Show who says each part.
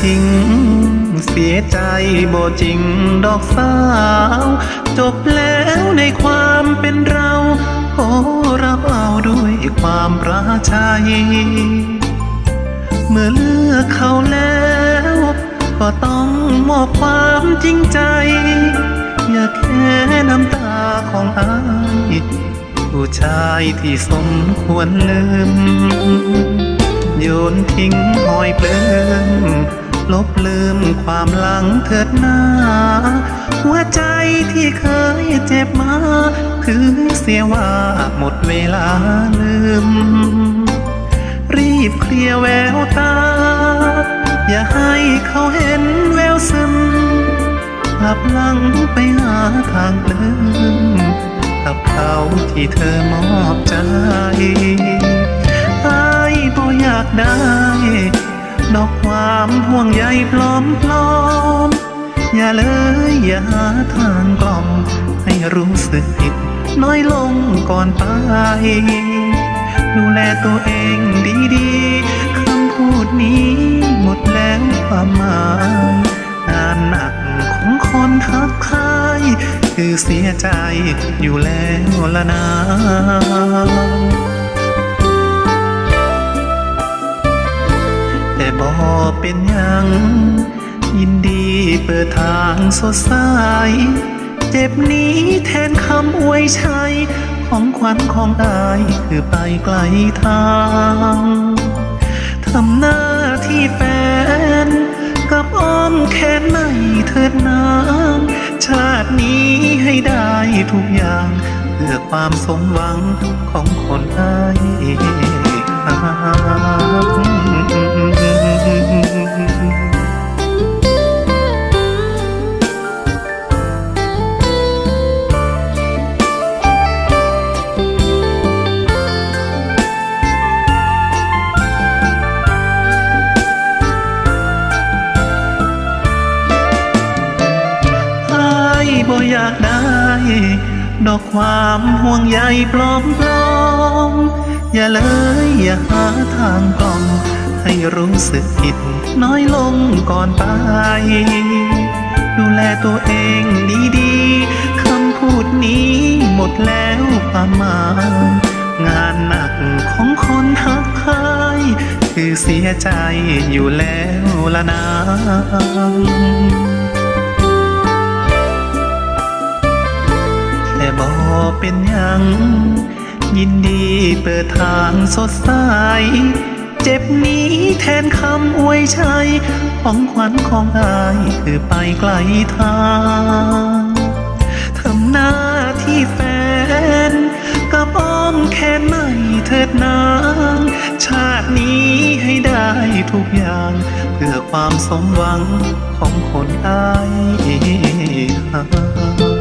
Speaker 1: ทิ้ง เสียใจบ่จริงดอกสาว จบแล้วในความเป็นเรา โอ้รับเอาด้วยความประชัย เมื่อเลือกเขาแล้ว ก็ต้องมอบความจริงใจ อย่าแค่น้ำตาของอายผู้ชายที่สมควรลืม โยนทิ้งหอยเปลืมลบลืมความหลังเถิดหน้า หัวใจที่เคยเจ็บมา ถือเสียว่าหมดเวลาลืม รีบเคลียร์แววตา อย่าให้เขาเห็นแววซึมกลับหลังไปหาทางเดินกับเขาที่เธอมอบใจากได้ ดอกความห่วงใยปลอมปลอม อย่าเลยอย่าหาทางกล่อม ให้รู้สึกผิด น้อยลงก่อนไป ดูแลตัวเองดีๆ คำพูดนี้หมดแล้วความหมายงานหนักของคนทักทายคือเสียใจอยู่แล้วละนา แต่บอเป็นหยัง ยินดีเปิดทางสดใส เจ็บนี้แทนคำอวยชัย ของขวัญของอายคือไปไกลทางทำหน้าที่แฟน กับอ้อมแขนไม่เถิดนางชาตินี้ให้ได้ทุกอย่างเพื่อความสมหวังของคนอาย บ่อยากได้ ดอกความห่วงใยปลอมปลอมๆอย่าเลยอย่าหาทางกล่อมให้รู้สึกผิดน้อยลงก่อนไป ดูแลตัวเองดีๆคำพูดนี้หมดแล้วความหมายงานหนักของคนทักทายคือเสียใจอยู่แล้วละนา เป็นหยัง ยินดีเปิดทางสดใส เจ็บนี้แทนคำอวยชัย ของขวัญของอายคือไปไกลทางทำหน้าที่แฟนกับอ้อมแขนไม่เถิดนาง ชาตินี้ให้ได้ทุกอย่าง เพื่อความสมหวังของคนอายหัก